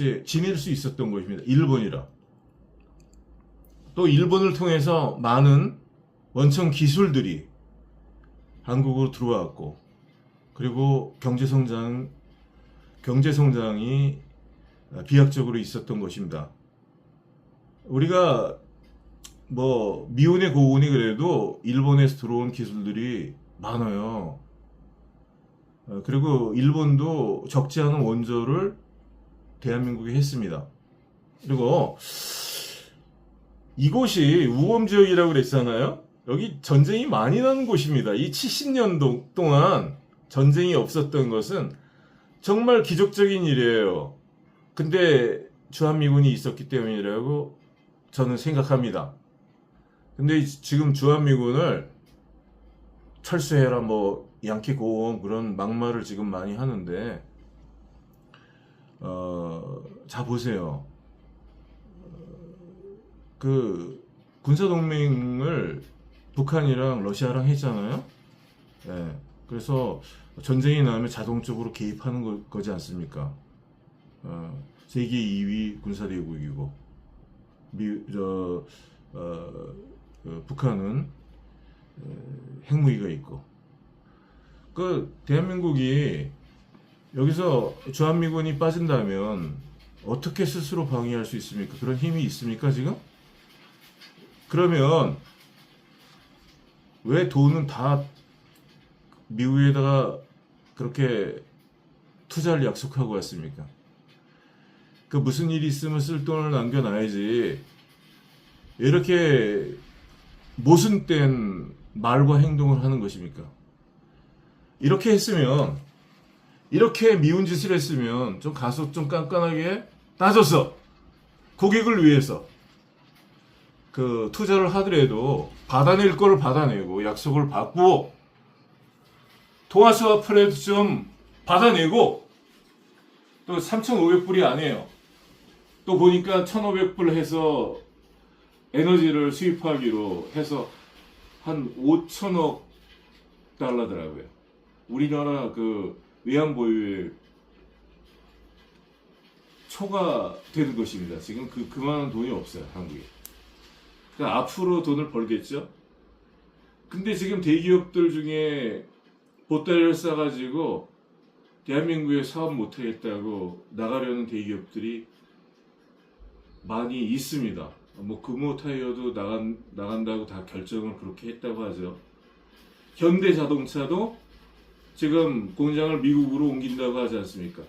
이렇게 지낼 수 있었던 것입니다. 일본이라. 또 일본을 통해서 많은 원천 기술들이 한국으로 들어왔고 그리고 경제 성장 경제 성장이 비약적으로 있었던 것입니다. 우리가 뭐 미운의 고운이 그래도 일본에서 들어온 기술들이 많아요. 어, 그리고 일본도 적지 않은 원조를 대한민국에 했습니다. 그리고 이곳이 우범 지역이라고 그랬잖아요. 여기 전쟁이 많이 나는 곳입니다. 이 70년 동안 전쟁이 없었던 것은 정말 기적적인 일이에요. 근데 주한미군이 있었기 때문이라고 저는 생각합니다. 근데 지금 주한미군을 철수해라 뭐 양키 고원 그런 막말을 지금 많이 하는데 어, 자 보세요. 그 군사 동맹을 북한이랑 러시아랑 했잖아요. 예. 그래서 전쟁이 나면 자동적으로 개입하는 거, 거지 않습니까? 어, 세계 2위 군사대국이고 미, 저, 어, 그 북한은 에, 핵무기가 있고 그 대한민국이 여기서 주한미군이 빠진다면 어떻게 스스로 방위할 수 있습니까? 그런 힘이 있습니까 지금? 그러면 왜 돈은 다 미국에다가 그렇게 투자를 약속하고 왔습니까? 그 무슨 일이 있으면 쓸 돈을 남겨놔야지 이렇게 모순된 말과 행동을 하는 것입니까? 이렇게 했으면 이렇게 미운 짓을 했으면 좀 가서 좀 깐깐하게 따졌어 고객을 위해서 그 투자를 하더라도 받아낼 거를 받아내고 약속을 받고 통화수화 프레도 좀 받아내고 또 3,500불이 아니에요. 또 보니까 1,500불 해서 에너지를 수입하기로 해서 한 5천억 달러더라고요. 우리나라 그 외환 보유액 초과 되는 것입니다. 지금 그 그만한 돈이 없어요 한국에. 그러니까 앞으로 돈을 벌겠죠. 근데 지금 대기업들 중에 보따리를 싸가지고 대한민국에 사업 못하겠다고 나가려는 대기업들이 많이 있습니다. 뭐 금호 타이어도 나간, 나간다고 다 결정을 그렇게 했다고 하죠. 현대 자동차도 지금 공장을 미국으로 옮긴다고 하지 않습니까?